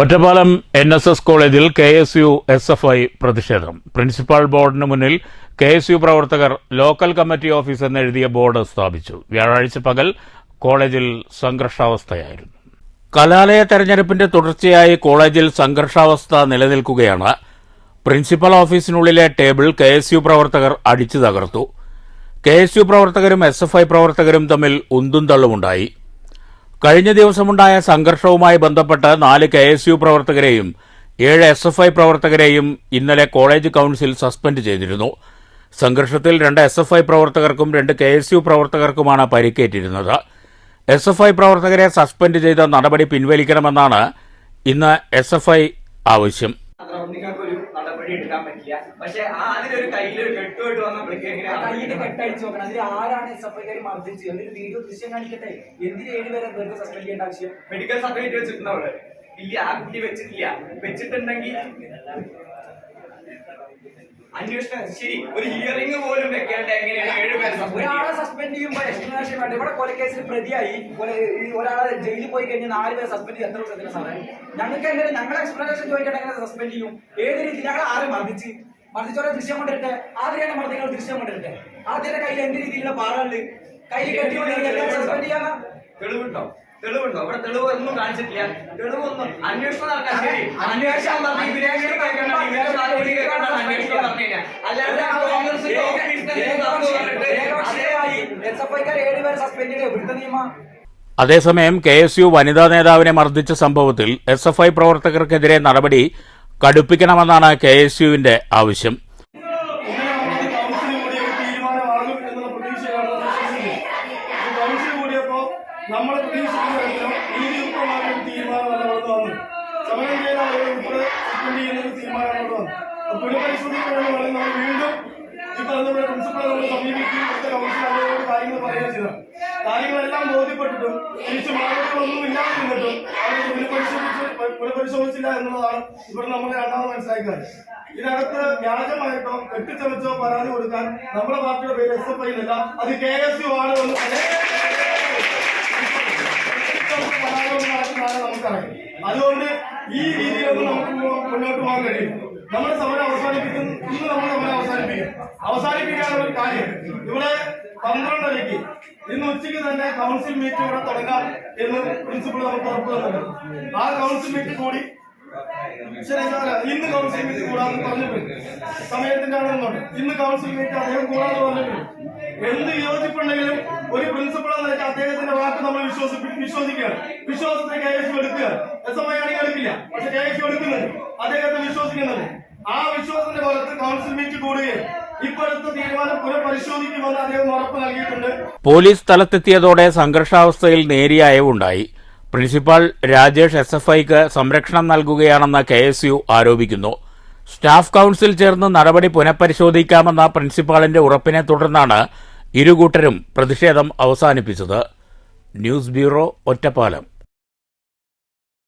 Ottapalam N S S കോളേജിൽ K S U S F I പ്രതിഷേധം. Principal ബോർഡിന് മുന്നിൽ കെ എസ് യു പ്രവർത്തകർ ലോക്കൽ കമ്മിറ്റി ഓഫീസ് എന്നെഴുതിയ ബോർഡ് സ്ഥാപിച്ചു. വ്യാഴാഴ്ച പകൽ കോളേജിൽ സംഘർഷാവസ്ഥയായിരുന്നു. കലാലയ തെരഞ്ഞെടുപ്പിന്റെ തുടർച്ചയായി കോളേജിൽ സംഘർഷാവസ്ഥ നിലനിൽക്കുകയാണ്. പ്രിൻസിപ്പൽ ഓഫീസിനുള്ളിലെ ടേബിൾ കെ എസ് യു പ്രവർത്തകർ അടിച്ചു തകർത്തു. കെ എസ് യു പ്രവർത്തകരും എസ് എഫ് ഐ പ്രവർത്തകരും തമ്മിൽ ഉന്തും തള്ളുമുണ്ടായി. കഴിഞ്ഞ ദിവസമുണ്ടായ സംഘർഷവുമായി ബന്ധപ്പെട്ട് നാല് കെ എസ് യു പ്രവർത്തകരെയും ഏഴ് എസ് എഫ് ഐ പ്രവർത്തകരെയും ഇന്നലെ കോളേജ് കൌൺസിൽ സസ്പെൻഡ് ചെയ്തിരുന്നു. സംഘർഷത്തിൽ രണ്ട് എസ് എഫ് ഐ പ്രവർത്തകർക്കും രണ്ട് കെ എസ് യു പ്രവർത്തകർക്കുമാണ് പരിക്കേറ്റിരുന്നത്. എസ് എഫ് ഐ പ്രവർത്തകരെ സസ്പെൻഡ് ചെയ്ത നടപടി പിൻവലിക്കണമെന്നാണ് ഇന്ന് എസ് എഫ് ഐ ആവശ്യം നിങ്ങൾക്ക് ഒരു നടപടി എടുക്കാൻ പറ്റില്ല പക്ഷെ ആ അതിലൊരു കയ്യിലൊരു കെട്ടുമായിട്ട് വന്നപ്പോഴേക്ക് കയ്യിന്റെ കെട്ടടിച്ച് നോക്കണം. അതിൽ ആരാണ് എസ് എഫ് ഐക്കാർ മർദ്ദിച്ചത് എന്നിട്ട് വീഡിയോ ദൃശ്യം കാണിക്കട്ടെ? എന്തിന് ഏഴുപേരെ വെറുതെ സസ്പെൻഡ് ചെയ്യേണ്ട ആവശ്യം? മെഡിക്കൽ സർട്ടിഫിക്കറ്റ് വെച്ചിട്ടുണ്ട് അവിടെ? ഇല്ല ആ കുട്ടി വെച്ചിട്ടില്ല. വെച്ചിട്ടുണ്ടെങ്കിൽ അന്വേഷണം ശരി ഒരു ഹിയറിംഗ് പോലും വെക്കാണ്ട് എങ്ങനെയാണ് ഏഴുപേരെ ഒരാളെ സസ്പെൻഡ് ചെയ്യുമ്പോൾ എക്സ്പ്ലനേഷൻ വേണ്ട. ഇവിടെ കൊലക്കേസിൽ പ്രതിയായി. ഒരാളെ ജയിലിൽ പോയി കഴിഞ്ഞാൽ നാല് പേരെ സസ്പെൻഡ് ചെയ്ത്. എത്ര ദിവസത്തിന് സാറേ? ഞങ്ങൾക്ക് എങ്ങനെ ഞങ്ങളെ എക്സ്പ്ലനേഷൻ ചോദിക്കട്ടെ എങ്ങനെ സസ്പെൻഡ് ചെയ്യും? ഏത് രീതി ഞങ്ങൾ ആരും മർദ്ദിച്ച്? മർദ്ദിച്ചോടെ ദൃശ്യം കൊണ്ടിരട്ടെ ആദ്യമാണ് മർദ്ദികൾ ദൃശ്യം കൊണ്ടിരട്ടെ ആദ്യത്തെ കയ്യിൽ എന്ത് രീതിയിലുള്ള പാടുണ്ട് കയ്യിൽ കെട്ടി സസ്പെൻഡ് ചെയ്യാനാ? തെളിവുണ്ടോ? തെളിവുണ്ടോ? അവിടെ തെളിവ് ഒന്നും കാണിച്ചിട്ടില്ല. തെളിവൊന്നും. അന്വേഷണം നടക്കാൻ ശരി. അന്വേഷണം അതേസമയം കെ എസ് യു വനിതാ നേതാവിനെ മർദ്ദിച്ച സംഭവത്തിൽ എസ് എഫ് ഐ പ്രവർത്തകർക്കെതിരെ നടപടി കടുപ്പിക്കണമെന്നാണ് കെ എസ് യുവിന്റെ ആവശ്യം. നമ്മൾ പ്രതീക്ഷിക്കുന്ന ഒരു അവരോട് കാര്യങ്ങൾ കാര്യങ്ങളെല്ലാം ബോധ്യപ്പെട്ടിട്ടും തിരിച്ച് മറുപടികളൊന്നും ഇല്ലാതെ നിന്നിട്ടും പുനഃപരിശോധിച്ച് പുനഃപരിശോധിച്ചില്ല എന്നുള്ളതാണ് ഇവിടെ നമ്മൾ രണ്ടാമത് മനസ്സിലാക്കുന്നത് ഇതിനകത്ത് വ്യാജമായിട്ടോ കെട്ടിച്ചമച്ചോ പരാതി കൊടുക്കാൻ നമ്മുടെ പാർട്ടിയുടെ പേര് എസ് എഫ് ഐ അല്ല അത് കെ എസ് യു ആണ് എന്ന് പരാതിയൊന്നും നമുക്കറിയാം അതുകൊണ്ട് ഈ രീതിയിലൊന്നും നമുക്ക് മുന്നോട്ട് പോകാൻ കഴിയും നമ്മുടെ സമരം അവസാനിപ്പിക്കുന്നു ഇന്ന് നമ്മൾ സമരം അവസാനിപ്പിക്കും. അവസാനിപ്പിക്കാനുള്ള കാര്യം. ഇവിടെ പന്ത്രണ്ടരയ്ക്ക് ഇന്ന് ഉച്ചയ്ക്ക് തന്നെ കൗൺസിൽ മീറ്റ് ഇവിടെ തുടങ്ങാം എന്ന് പ്രിൻസിപ്പൾ നമുക്ക് ഉറപ്പ് ആ കൗൺസിൽ മീറ്റ് കൂടി ശരി സാറ ഇന്ന് കൗൺസിൽ മീറ്റ് കൂടാന്ന് പറഞ്ഞിട്ടുണ്ട്. സമയത്തിന്റെ ആണെന്നുണ്ട്. ഇന്ന് കൗൺസിൽ മീറ്റിംഗ് അദ്ദേഹം കൂടാന്ന് പറഞ്ഞിട്ടുണ്ട്. എന്ത് യോജിപ്പുണ്ടെങ്കിലും ഒരു പ്രിൻസിപ്പൾ എന്ന നിലയ്ക്ക് അദ്ദേഹത്തിന്റെ വാക്ക് നമ്മൾ വിശ്വസിപ്പി വിശ്വസിക്കുകയാണ്. വിശ്വാസത്തെ കെ എസ് എടുക്കുക. എസ് എം ഐ ആണെങ്കിൽ എടുക്കില്ല. പക്ഷെ കെ എസ് എടുക്കുന്നുണ്ട്. അദ്ദേഹത്തെ വിശ്വസിക്കുന്നുണ്ട്. ആ വിശ്വാസത്തിന്റെ പുറത്ത് കൗൺസിൽ മീറ്റ് കൂടുകയും പോലീസ് സ്ഥലത്തെത്തിയതോടെ സംഘർഷാവസ്ഥയിൽ നേരിയ അയവുണ്ടായി പ്രിൻസിപ്പാൾ രാജേഷ് എസ് എഫ് ഐക്ക് സംരക്ഷണം നൽകുകയാണെന്ന് കെ എസ് യു ആരോപിക്കുന്നു. സ്റ്റാഫ് കൌൺസിൽ ചേർന്ന് നടപടി പുനഃപരിശോധിക്കാമെന്ന പ്രിൻസിപ്പാളിന്റെ ഉറപ്പിനെ തുടർന്നാണ് ഇരുകൂട്ടരും പ്രതിഷേധം അവസാനിപ്പിച്ചത്. News bureau Ottapalam.